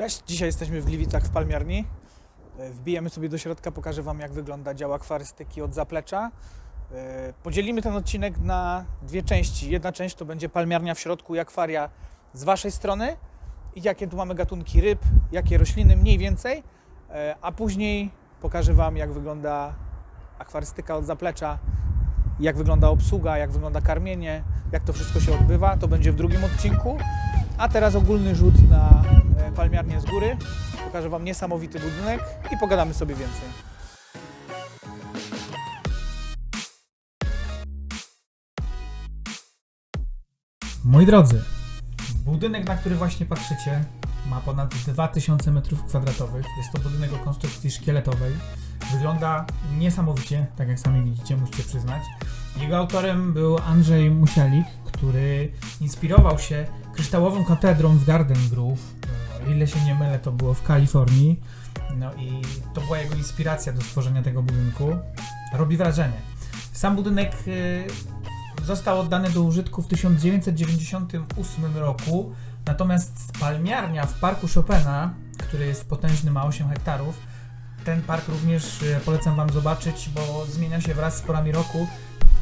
Cześć, dzisiaj jesteśmy w Gliwicach w palmiarni. E, Wbijemy sobie do środka, pokażę Wam jak wygląda dział akwarystyki od zaplecza. E, Podzielimy ten odcinek na dwie części. Jedna część to będzie palmiarnia w środku i akwaria z Waszej strony i jakie tu mamy gatunki ryb, jakie rośliny mniej więcej, E, a później pokażę Wam jak wygląda akwarystyka od zaplecza, jak wygląda obsługa, jak wygląda karmienie, jak to wszystko się odbywa. To będzie w drugim odcinku. A teraz ogólny rzut na palmiarnię z góry. Pokażę Wam niesamowity budynek i pogadamy sobie więcej. Moi drodzy, budynek, na który właśnie patrzycie, ma ponad 2000 m2. Jest to budynek o konstrukcji szkieletowej. Wygląda niesamowicie, tak jak sami widzicie, musicie przyznać. Jego autorem był Andrzej Musielik, który inspirował się kryształową katedrą w Garden Grove. O ile się nie mylę, to było w Kalifornii. No i to była jego inspiracja do stworzenia tego budynku. Robi wrażenie. Sam budynek y, został oddany do użytku w 1998 roku, natomiast palmiarnia w parku Chopina, który jest potężny, ma 8 hektarów, ten park również y, polecam Wam zobaczyć, bo zmienia się wraz z porami roku.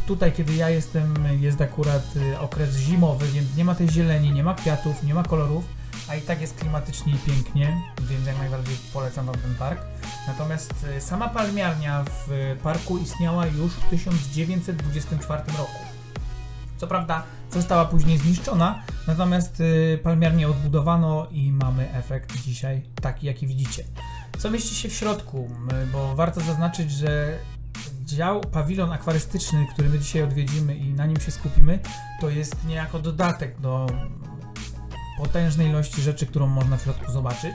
Tutaj, kiedy ja jestem, jest akurat y, okres zimowy, więc nie ma tej zieleni, nie ma kwiatów, nie ma kolorów, a i tak jest klimatycznie i pięknie, więc jak najbardziej polecam Wam ten park. Natomiast y, sama palmiarnia w y, parku istniała już w 1924 roku. Co prawda została później zniszczona, natomiast y, palmiarnię odbudowano i mamy efekt dzisiaj taki, jaki widzicie. Co mieści się w środku? M, Bo warto zaznaczyć, że dział pawilon akwarystyczny, który my dzisiaj odwiedzimy i na nim się skupimy, to jest niejako dodatek do potężnej ilości rzeczy, którą można w środku zobaczyć.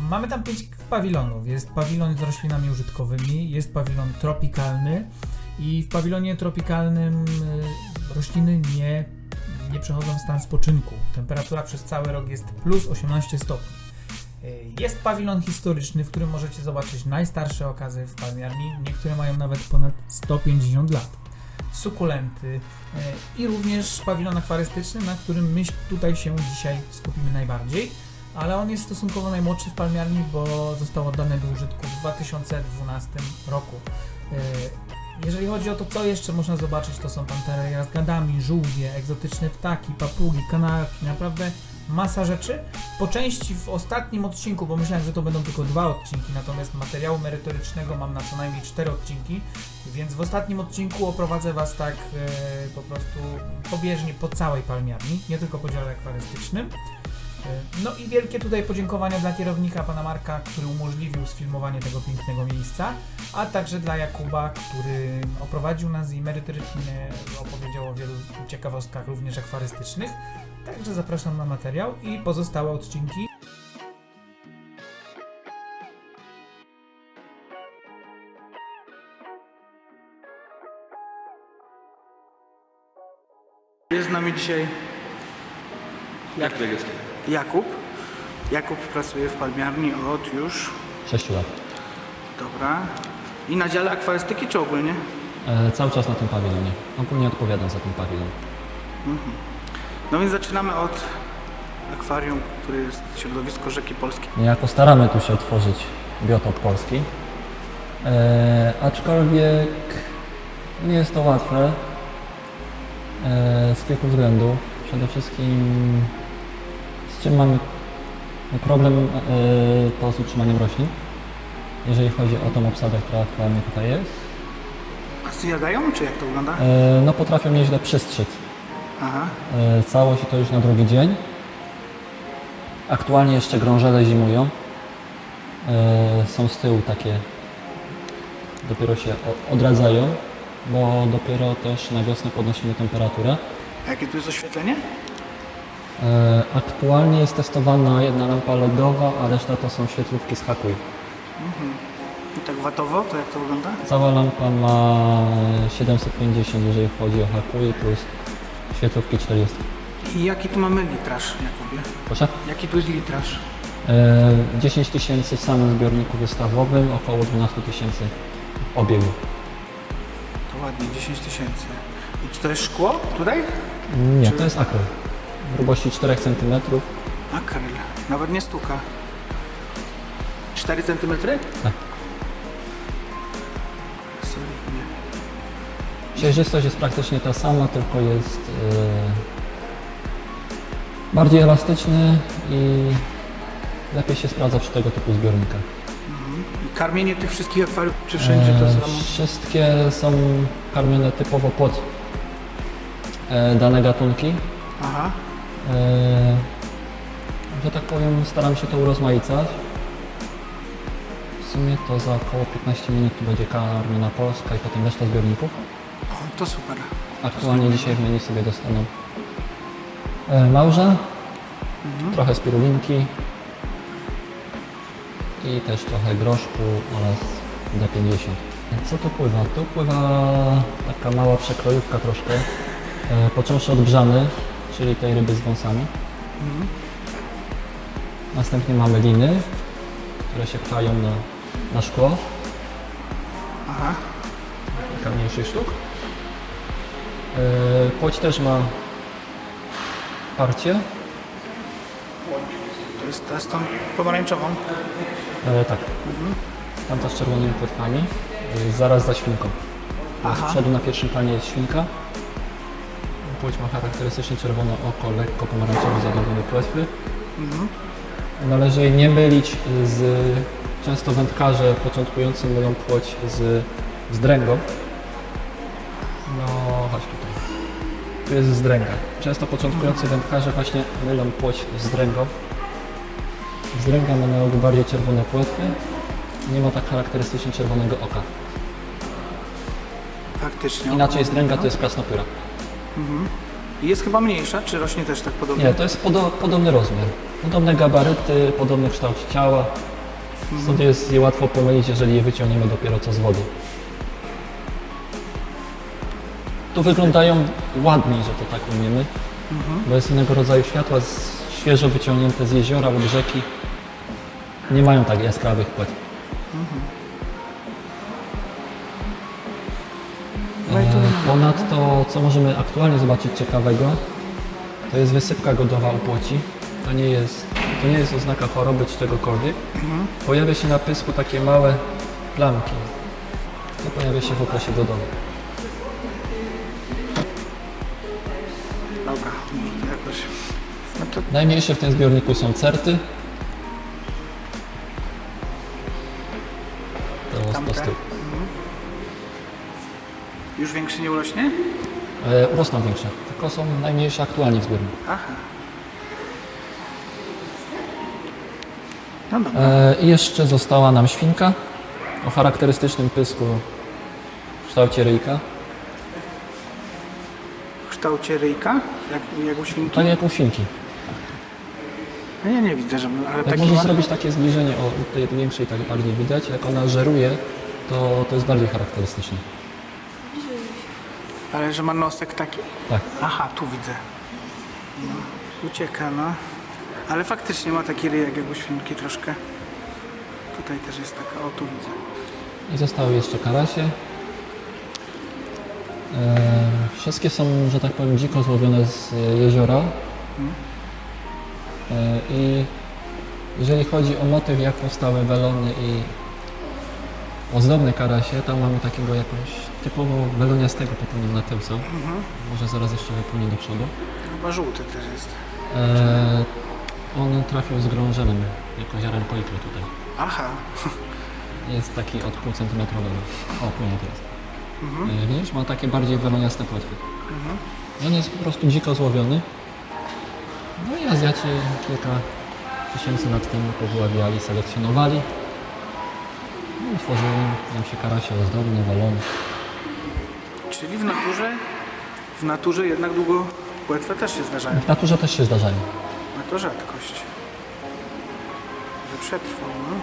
Mamy tam pięć pawilonów. Jest pawilon z roślinami użytkowymi, jest pawilon tropikalny i w pawilonie tropikalnym y, rośliny nie, nie przechodzą w stan spoczynku. Temperatura przez cały rok jest plus 18 stopni. Y, Jest pawilon historyczny, w którym możecie zobaczyć najstarsze okazy w palmiarni. Niektóre mają nawet ponad 150 lat. Sukulenty y, i również pawilon akwarystyczny, na którym my tutaj się dzisiaj skupimy najbardziej. Ale on jest stosunkowo najmłodszy w palmiarni, bo został oddany do użytku w 2012 roku. Jeżeli chodzi o to, co jeszcze można zobaczyć, to są pantery z gadami, żółwie, egzotyczne ptaki, papugi, kanarki, naprawdę masa rzeczy. Po części w ostatnim odcinku, bo myślałem, że to będą tylko dwa odcinki, natomiast materiału merytorycznego mam na co najmniej cztery odcinki, więc w ostatnim odcinku oprowadzę Was tak e, po prostu pobieżnie po całej palmiarni, nie tylko po dziale akwarystycznym. No i wielkie tutaj podziękowania dla kierownika pana Marka, który umożliwił sfilmowanie tego pięknego miejsca, a także dla Jakuba, który oprowadził nas i merytorycznie opowiedział o wielu ciekawostkach również akwarystycznych. Także zapraszam na materiał i pozostałe odcinki. Jest z nami dzisiaj Jak to jest? Jakub. Jakub pracuje w palmiarni od już, 6 lat. dobra. I na dziale akwarystyki czy ogólnie? E, cały czas na tym pawilonie. Ogólnie odpowiadam za ten pawilon. No więc zaczynamy od akwarium, który jest środowisko rzeki Polskiej. Niejako staramy tu się otworzyć biotop polski. E, aczkolwiek nie jest to łatwe e, z kilku względów. Przede wszystkim z czym mamy problem e, to z utrzymaniem roślin. Jeżeli chodzi o tą obsadę, która aktualnie tutaj jest. A zjadają, czy jak to wygląda? E, no potrafią nieźle przystrzec Aha. E, Całość to już na drugi dzień. Aktualnie jeszcze grążele zimują. Są z tyłu takie, dopiero się odradzają, bo dopiero też na wiosnę podnosimy temperaturę. A jakie tu jest oświetlenie? E, Aktualnie jest testowana jedna lampa LEDowa, a reszta to są świetlówki z hakuj. I tak watowo, to jak to wygląda? Cała lampa ma 750, jeżeli chodzi o hakuj, plus świetlówki 40. I jaki tu mamy litraż, Jakubie? Proszę? Jaki tu jest litraż? E, 10 tysięcy w samym zbiorniku wystawowym, około 12 tysięcy w obiegu. To ładnie, 10 tysięcy. I czy to jest szkło tutaj? Nie, to jest akryl. Grubości 4 cm. Akryl. Nawet nie stuka. 4 cm? Tak. Solidnie. Przejrzystość jest praktycznie ta sama, tylko jest e, bardziej elastyczny i lepiej się sprawdza przy tego typu zbiornikach. I karmienie tych wszystkich akwariów, czy wszędzie to E, samo? Wszystkie są karmione typowo pod e, dane gatunki. Aha. E, że tak powiem, staram się to urozmaicać. W sumie to za około 15 minut będzie karmiona Polska i potem reszta zbiorników. O, to super. Aktualnie dzisiaj w menu sobie dostaną e, małże, trochę spirulinki i też trochę groszku oraz D50. Co tu pływa? Tu pływa taka mała przekrojówka troszkę, e, począwszy od brzany, czyli tej ryby z wąsami. Następnie mamy liny, które się pchają na, na szkło, Aha. kilka mniejszych sztuk. E, Płoć też ma parcie, To jest ta z tą pomarańczową. E, tak. Tamta z czerwonymi płytkami, e, zaraz za świnką. A Z Aha. przodu na pierwszym planie jest świnka. Płoć ma charakterystycznie czerwone oko, lekko pomarańczowo zadobione płetwy. Należy jej nie mylić z... Często wędkarze początkujący mylą płoć z, z dręgą. No, chodź tutaj. Tu jest z dręga. Często początkujący wędkarze właśnie mylą płoć z dręgą. Z dręga ma na ogół bardziej czerwone płetwy. Nie ma tak charakterystycznie czerwonego oka. Faktycznie. Inaczej jest dręga, to jest krasnopyra. I Jest chyba mniejsza, czy rośnie też tak podobnie? Nie, to jest podo podobny rozmiar. Podobne gabaryty, podobny kształt ciała. Stąd jest je łatwo pomylić, jeżeli je wyciągniemy dopiero co z wody. Tu wyglądają ładniej, że to tak umiemy, bo jest innego rodzaju światła, świeżo wyciągnięte z jeziora lub rzeki. Nie mają tak jaskrawych płetw. No Ponadto, co możemy aktualnie zobaczyć ciekawego, to jest wysypka godowa u płoci. To nie jest, to nie jest oznaka choroby czy czegokolwiek. Pojawia się na pysku takie małe plamki. To pojawia się w okresie godowym. Dobra, może to jakoś... To Najmniejsze w tym zbiorniku są certy. Już większy nie urośnie? E, urosną większe, tylko są najmniejsze aktualnie w zbiorniku. Aha. No dobra. E, I jeszcze została nam świnka o charakterystycznym pysku w kształcie ryjka. W kształcie ryjka, jak, jak u świnki? Tak jak u świnki. No ja nie widzę, żeby... Ale Jak taki możesz ma... zrobić takie zbliżenie, o u tej większej tak bardziej widać, jak ona żeruje, to, to jest bardziej charakterystyczne. Ale że ma nosek taki? Tak. Aha, tu widzę. No, ucieka, no. Ale faktycznie ma taki ryjek jak u świnki troszkę. Tutaj też jest taka, o tu widzę. I zostały jeszcze karasie. E, wszystkie są, że tak powiem, dziko złowione z jeziora. E, I jeżeli chodzi o motyw, jak powstały welony i ozdobne karasie, tam mamy takiego jakąś typowo weloniastego typu na tył są. Może zaraz jeszcze wypłynie do przodu. Chyba żółty też jest. E, on trafił z grążelem, jako ziarenko ikry tutaj. Aha, Jest taki od pół centymetrowego. O, płynie teraz. E, widzisz, ma takie bardziej weloniaste płetwy. I on jest po prostu dziko złowiony. No i Azjaci kilka tysięcy lat temu powyławiali, selekcjonowali. No tworzyły nam się karasie ozdobne, welony. czyli w naturze, w naturze jednak długo płetwe też się zdarzają. W naturze też się zdarzają. A to rzadkość. Że przetrwał, no.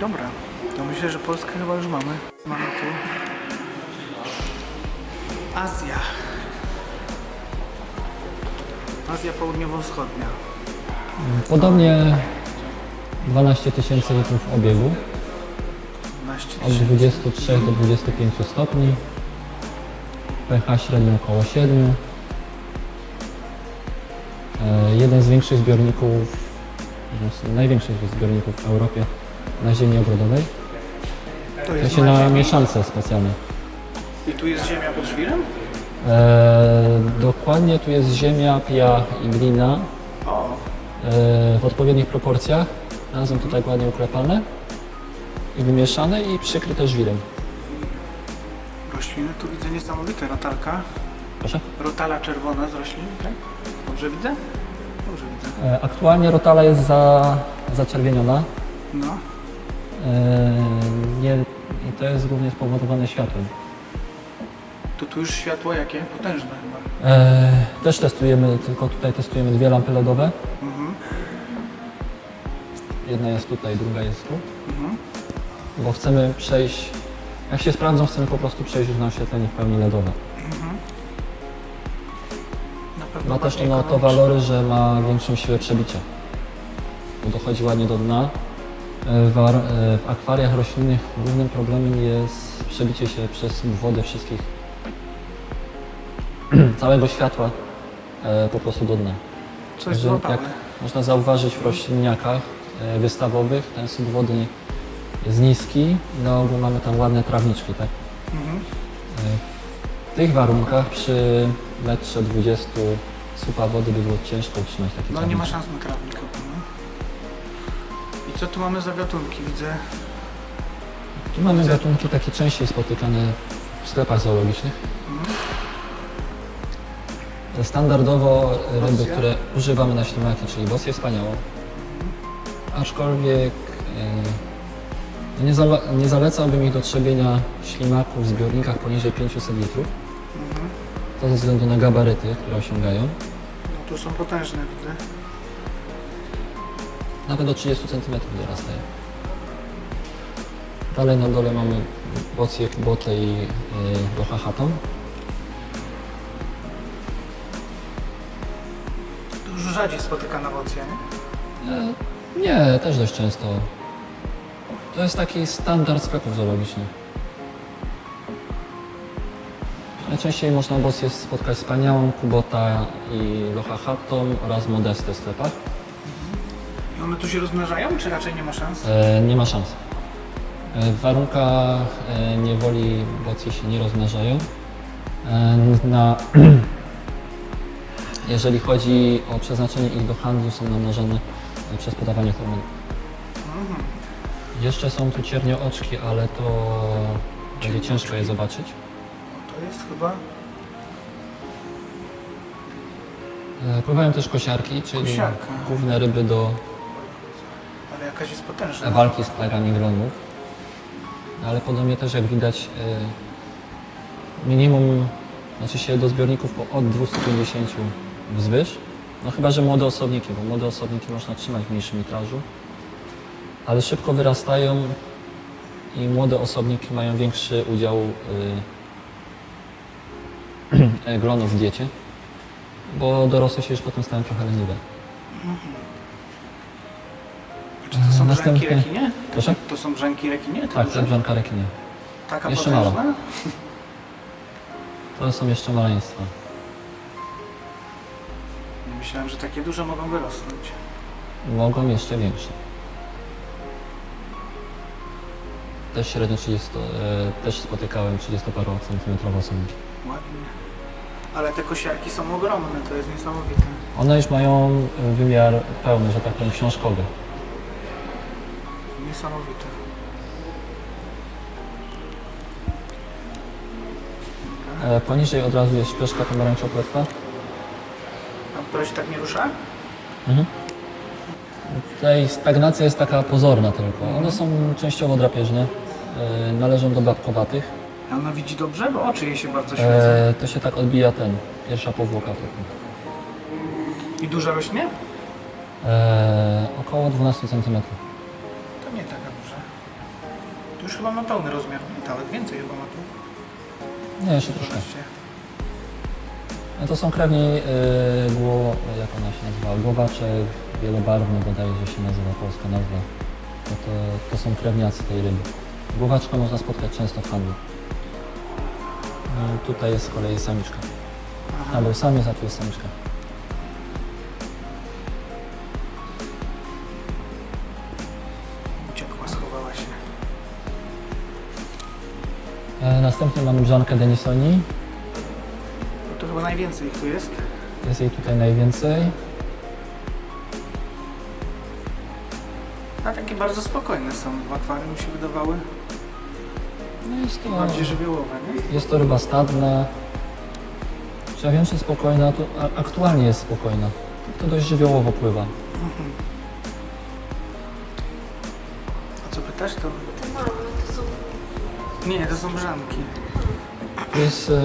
Dobra, to myślę, że Polskę chyba już mamy. Mamy tu Azja. Azja południowo-wschodnia. Podobnie 12 tysięcy litrów obiegu. 12 od 23 do 25 stopni, pH średnio około 7. E, Jeden z większych zbiorników największych zbiorników w Europie na ziemi ogrodowej. To To się na mieszance specjalnej. I tu jest ziemia pod żwirem? E, dokładnie tu jest ziemia, piach i glina e, w odpowiednich proporcjach. Razem to tak ładnie uklepane i wymieszane i przykryte żwirem. rośliny tu widzę niesamowite. Rotalka. Proszę? Rotala czerwona z roślin, tak? Dobrze widzę? Dobrze widzę. E, aktualnie rotala jest za, zaczerwieniona. No. E, nie, I to jest również spowodowane światłem. To tu już światło jakie? Potężne chyba. E, też testujemy, tylko tutaj testujemy dwie lampy LEDowe. Mhm. Jedna jest tutaj, druga jest tu. Mhm. Bo chcemy przejść, jak się sprawdzą, chcemy po prostu przejść już na oświetlenie w pełni LEDowe. Na pewno Ma też bardziej na to ekonomiczne. walory, że ma większą siłę przebicia. Bo dochodzi ładnie do dna. E, W, ar- e, w akwariach roślinnych głównym problemem jest przebicie się przez wodę wszystkich, całego światła e, po prostu do dna. Coś złapałem. jak można zauważyć w rośliniakach wystawowych, ten słup wody jest niski, na ogół mamy tam ładne trawniczki, tak? Mhm. E, W tych warunkach przy metrze 20 słupa wody by było ciężko utrzymać takie No nie ma trawniczki. szans na trawnik. No. I co tu mamy za gatunki? Widzę. Tu mamy gatunki takie częściej spotykane w sklepach zoologicznych. Mhm. Standardowo e, ryby, Bosja? które używamy na ślimaki, czyli bosję wspaniałą. Aczkolwiek e, nie, zale, nie zalecałbym ich do trzebienia ślimaków w zbiornikach poniżej 500 litrów. Mhm. To ze względu na gabaryty, które osiągają. No tu są potężne, widzę. Nawet do 30 cm dorastają. Dalej na dole mamy bocję, kubotę i yy. Dużo rzadziej spotykana wocja, nie? E, Nie, też dość często. To jest taki standard sklepów zoologicznych. Najczęściej można bosję spotkać wspaniałą, kubota i lochachaton oraz modestę w sklepach. I one tu się rozmnażają, czy raczej nie ma szans? E, nie ma szans. E, w warunkach e, niewoli się nie rozmnażają. E, na, jeżeli chodzi o przeznaczenie ich do handlu, są namnażane e, przez podawanie hormonów. Mhm. Jeszcze są tu cierniooczki, ale to będzie ciężko je zobaczyć. No to jest chyba... E, Pływają też kosiarki, czyli Kosiarka. główne ryby do Ale jakaś jest potężna. walki z plagami glonów. Ale podobnie też jak widać e, minimum, znaczy się do zbiorników po od 250 wzwyż. No chyba, że młode osobniki, bo młode osobniki można trzymać w mniejszym litrażu. Ale szybko wyrastają i młode osobniki mają większy udział y, glonów w diecie, bo dorosłe się już potem stają trochę leniwe. Czy to są Następnie- brzęki rekinie? Proszę? To są brzęki rekinie? Te Tak, duże? to brzanka rekinie. Taka jeszcze potężna? To są jeszcze maleństwa. Myślałem, że takie duże mogą wyrosnąć. Mogą jeszcze większe. Też średnio 30, e, też spotykałem 30 centymetrowe osobniki. Ładnie. Ale te kosiarki są ogromne, to jest niesamowite. One już mają e, wymiar pełny, że tak powiem, książkowy. Niesamowite. E, poniżej od razu jest śpieszka pomarańczowo-płetwa. A która się tak nie rusza? Tutaj stagnacja jest taka pozorna tylko. One są częściowo drapieżne. E, należą do babkowatych. A ona widzi dobrze, bo oczy jej się bardzo świecą. E, to się tak odbija ten, pierwsza powłoka wokół. I duża rośnie? E, około 12 cm. To nie taka duża. To już chyba ma pełny rozmiar. Nawet więcej chyba ma tu. Nie, jeszcze troszkę. Zobaczcie. No to są krewni yy, gło, jak ona się nazywa, głowaczek, wielobarwny bodajże się nazywa polska nazwa. No to, to są krewniacy tej ryby. Głowaczka można spotkać często w handlu. Y, tutaj jest z kolei samiczka. Albo samiec, a tu jest samiczka. Uciekła, schowała się. Y, następnie mamy brzonkę Denisoni. Najwięcej ich tu jest. Jest jej tutaj najwięcej. A takie bardzo spokojne są. W akwarium się wydawały No jest to, bardziej żywiołowe, nie? jest to ryba stadna. Ja wiem, czy spokojna? To a, aktualnie jest spokojna. To dość żywiołowo pływa. A co pytasz, to... To małe, to są Nie, to są brzanki. To jest, e,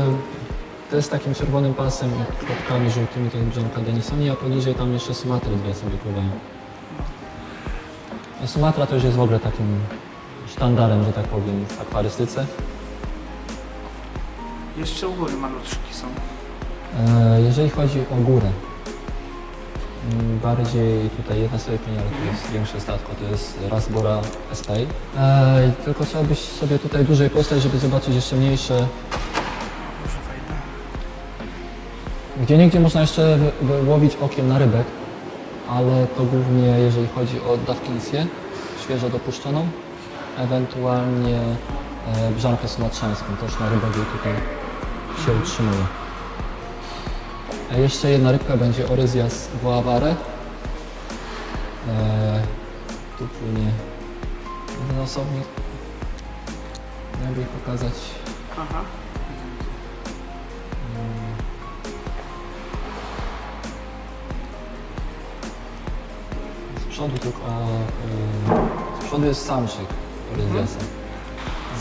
to jest takim czerwonym pasem i kropkami żółtymi, to jest brzanka Denisoni, a poniżej tam jeszcze Sumatry dwie sobie pływają. A Sumatra to już jest w ogóle takim sztandarem, że tak powiem, w akwarystyce. Jeszcze u góry malutki są. E, Jeżeli chodzi o górę, mm, bardziej tutaj jedna sobie ale to jest większe statko, to jest Rasbora SP. E, tylko trzeba byś sobie tutaj dłużej postać, żeby zobaczyć jeszcze mniejsze. Gdzie niegdzie można jeszcze wy- wyłowić okiem na rybek, ale to głównie jeżeli chodzi o dawkinsję, świeżo dopuszczoną, ewentualnie e, brzankę sumatrzańską, też na jej tutaj się utrzymuje. A jeszcze jedna rybka będzie Oryzjas voavare. E, tu płynie jeden osobnik. Jej pokazać Aha. Przodu tylko, y, z przodu jest samczyk Oryzjasa.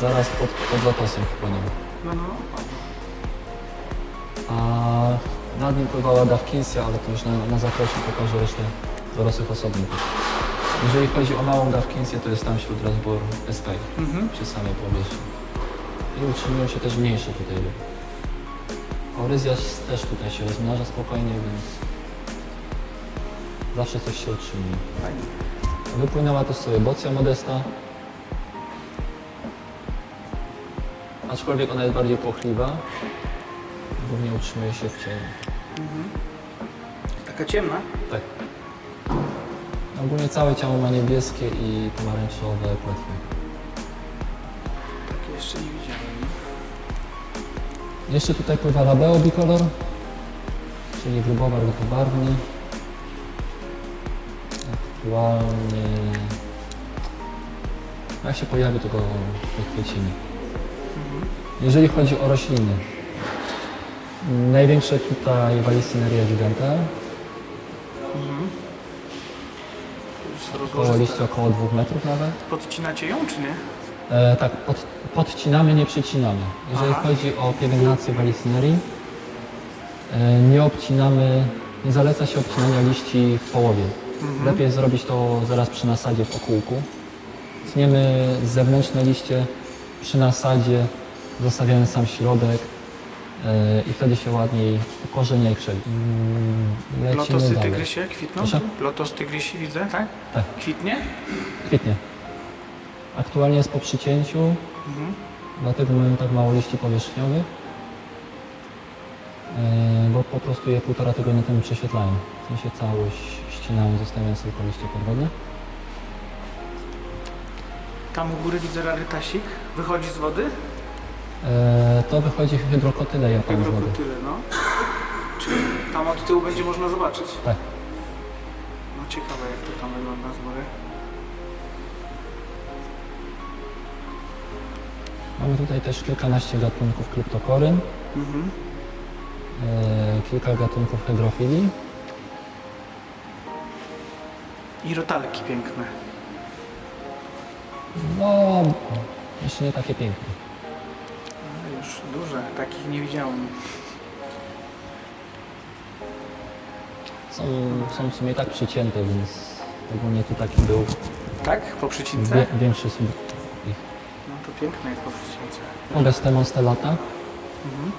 Zaraz pod, pod zatosem wpłynął. No, no. A nad nim pływała Dawkinsja, ale to już na, na zakresie pokażę resztę dorosłych osobników. Jeżeli chodzi o małą Dawkinsję, to jest tam wśród Rasbor SP, Mhm. przy samej powierzchni. I utrzymują się też mniejsze tutaj ryby. Oryzjas też tutaj się rozmnaża spokojnie, więc zawsze coś się utrzymuje. Fajnie. Wypłynęła też sobie bocja modesta. Aczkolwiek ona jest bardziej płochliwa. Głównie utrzymuje się w cieniu. Taka ciemna. Tak. Ogólnie całe ciało ma niebieskie i pomarańczowe płetwy. Takie jeszcze nie widziałem. Jeszcze tutaj pływa labeo bicolor, czyli grubowar dwubarwny. Aktualnie... Jak się pojawi, to go wychwycimy. Jeżeli chodzi o rośliny, największe tutaj Walisineria giganta, Już około rozłożę. liście około 2 metrów nawet. Podcinacie ją, czy nie? E, tak, pod, podcinamy, nie przycinamy. Jeżeli Aha. chodzi o pielęgnację walisinerii, e, nie obcinamy, nie zaleca się obcinania liści w połowie. Lepiej zrobić to zaraz przy nasadzie w okółku. Tniemy zewnętrzne liście przy nasadzie, zostawiamy sam środek e, i wtedy się ładniej ukorzenia i krzewi. Mm, Lotosy dalej. tygrysie kwitną? Proszę? Lotos tygrysi widzę, tak? Tak. Kwitnie? Kwitnie. Aktualnie jest po przycięciu, Mhm. Dlatego mamy tak mało liści powierzchniowych, e, bo po prostu je półtora tygodnia temu prześwietlałem. W sensie całość ścinałem, zostawiając tylko liście podwodne. Tam u góry widzę rarytasik. Wychodzi z wody? E, To wychodzi hydrokotyle Japan z wody. Krokodyle, no. Czyli tam od tyłu będzie można zobaczyć. Tak. No ciekawe jak to tam wygląda z góry. Mamy tutaj też kilkanaście gatunków kryptokoryn, Mhm. e, kilka gatunków hydrofilii. I rotalki piękne. No, jeszcze nie takie piękne. No, już duże, takich nie widziałem. Są, są w sumie tak przycięte, więc ogólnie tu taki był Tak? Po przycince? wie, większy ich. No to piękne jest po przycince. Modestemon stellata. Mhm.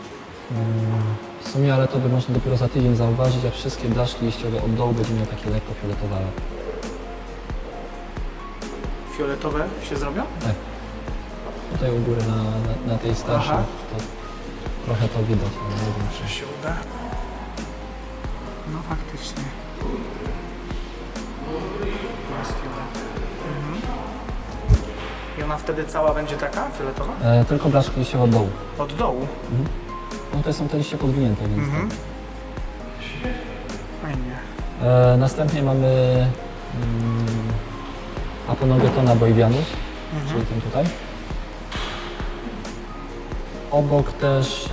Mm, W sumie, ale to by można dopiero za tydzień zauważyć, a wszystkie blaszki liściowe od dołu będzie miał takie lekko fioletowe. Fioletowe się zrobią? Tutaj u góry na, na, na tej starszej Aha. to trochę to widać, ale nie wiem Że się uda. No faktycznie. Jest fiolet. Mhm. I ona wtedy cała będzie taka, fioletowa? E, tylko blaszki liściowe od dołu. Od dołu. No tutaj są te liście podwinięte, więc Mhm. tak. Fajnie. E, następnie mamy mm, Aponogetona boivianus, Mhm. czyli ten tutaj. Obok też,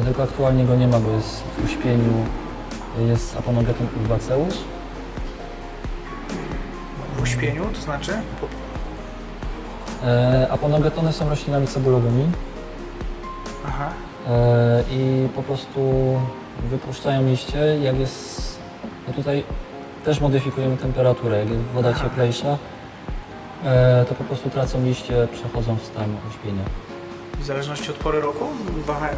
e, tylko aktualnie go nie ma, bo jest w uśpieniu, jest Aponogeton urbaceus. W uśpieniu, to znaczy? E, Aponogetony są roślinami cebulowymi Aha. e, i po prostu wypuszczają liście, jak jest, no tutaj też modyfikujemy temperaturę, jak jest woda cieplejsza, e, to po prostu tracą liście, przechodzą w stan uśpienia. W zależności od pory roku waha,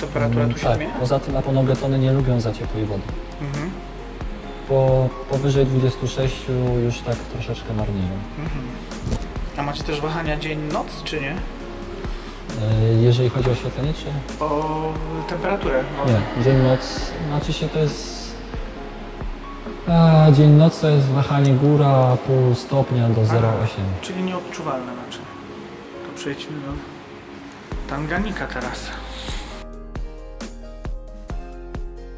temperatura tu się tak, zmienia? poza tym aponogetony nie lubią za ciepłej wody. Mhm. Po powyżej 26 już tak troszeczkę marnieją. Mhm. A macie też wahania dzień-noc, czy nie? E, Jeżeli chodzi o oświetlenie, czy? O temperaturę? No. Nie, dzień-noc, znaczy się to jest... A, dzień-noc to jest wahanie góra pół stopnia do 0,8. Czyli nieodczuwalne znaczy. To przejdźmy do Tanganika teraz.